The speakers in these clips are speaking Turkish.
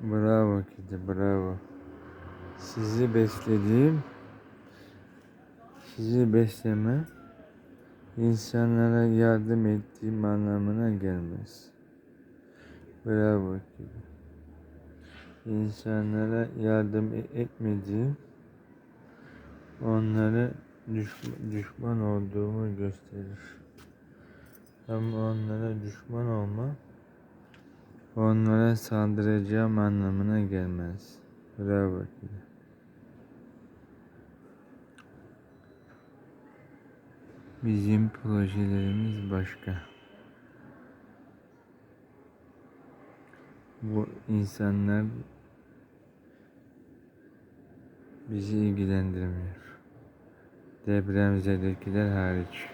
Bravo kedi, bravo. Sizi beslediğim, sizi besleme, insanlara yardım ettiğim anlamına gelmez. Bravo kedi. İnsanlara yardım e- etmediğim, onlara düş- düşman olduğumu gösterir. Ama onlara düşman olma, onlara saldıracağım anlamına gelmez. Bravo kedi. Bizim projelerimiz başka. Bu insanlar bizi ilgilendirmiyor. Depremzedekiler hariç.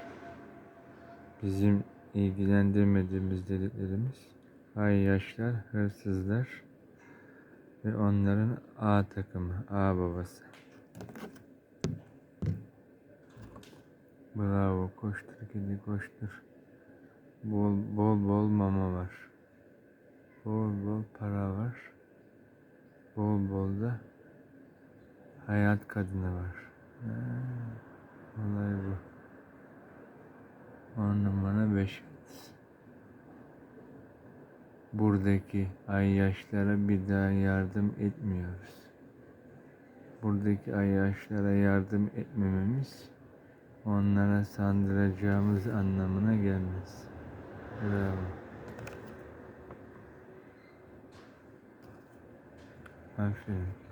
Bizim ilgilendirmediğimiz dediklerimiz ayyaşlar, hırsızlar ve onların A takımı, A babası. Bravo, koştur kedi koştur. Bol bol bol mama var. Bol bol para var. Bol bol da hayat kadını var. Olay bu. On numara beş. Buradaki ayyaşlara bir daha yardım etmiyoruz. Buradaki ayyaşlara yardım etmememiz onlara sandıracağımız anlamına gelmez. Bravo. Aferin.